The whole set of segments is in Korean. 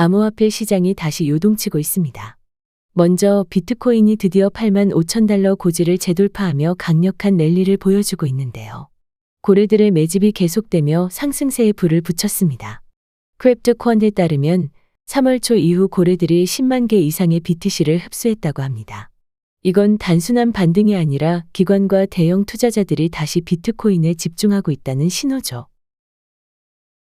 암호화폐 시장이 다시 요동치고 있습니다. 먼저 비트코인이 드디어 8만 5천 달러 고지를 재돌파하며 강력한 랠리를 보여주고 있는데요. 고래들의 매집이 계속되며 상승세에 불을 붙였습니다. 크랩트콘에 따르면 3월 초 이후 고래들이 10만 개 이상의 BTC를 흡수했다고 합니다. 이건 단순한 반등이 아니라 기관과 대형 투자자들이 다시 비트코인에 집중하고 있다는 신호죠.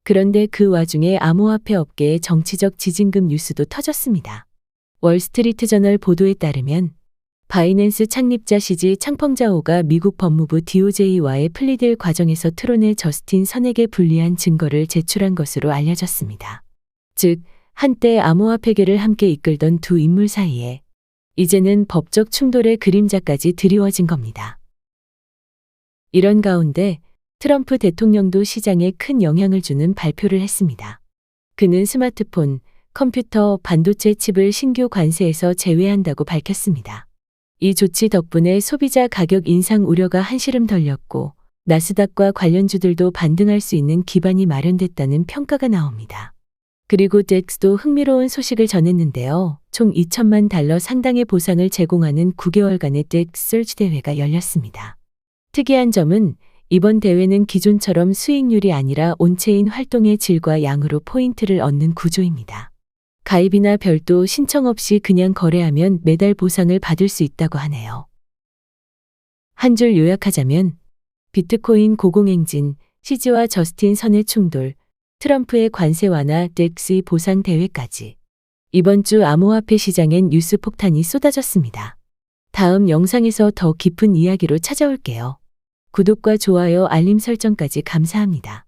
그런데 그 와중에 암호화폐 업계의 정치적 지진급 뉴스도 터졌습니다. 월스트리트 저널 보도에 따르면 바이낸스 창립자 시지 창펑자오가 미국 법무부 DOJ와의 플리딜 과정에서 트론의 저스틴 선에게 불리한 증거를 제출한 것으로 알려졌습니다. 즉, 한때 암호화폐계를 함께 이끌던 두 인물 사이에 이제는 법적 충돌의 그림자까지 드리워진 겁니다. 이런 가운데 트럼프 대통령도 시장에 큰 영향을 주는 발표를 했습니다. 그는 스마트폰, 컴퓨터, 반도체 칩을 신규 관세에서 제외한다고 밝혔습니다. 이 조치 덕분에 소비자 가격 인상 우려가 한시름 덜렸고 나스닥과 관련주들도 반등할 수 있는 기반이 마련됐다는 평가가 나옵니다. 그리고 덱스도 흥미로운 소식을 전했는데요. 총 2천만 달러 상당의 보상을 제공하는 9개월간의 덱스 설치 대회가 열렸습니다. 특이한 점은 이번 대회는 기존처럼 수익률이 아니라 온체인 활동의 질과 양으로 포인트를 얻는 구조입니다. 가입이나 별도 신청 없이 그냥 거래하면 매달 보상을 받을 수 있다고 하네요. 한 줄 요약하자면 비트코인 고공행진, 시즈와 저스틴 선의 충돌, 트럼프의 관세 완화, 덱스의 보상 대회까지. 이번 주 암호화폐 시장엔 뉴스 폭탄이 쏟아졌습니다. 다음 영상에서 더 깊은 이야기로 찾아올게요. 구독과 좋아요, 알림 설정까지 감사합니다.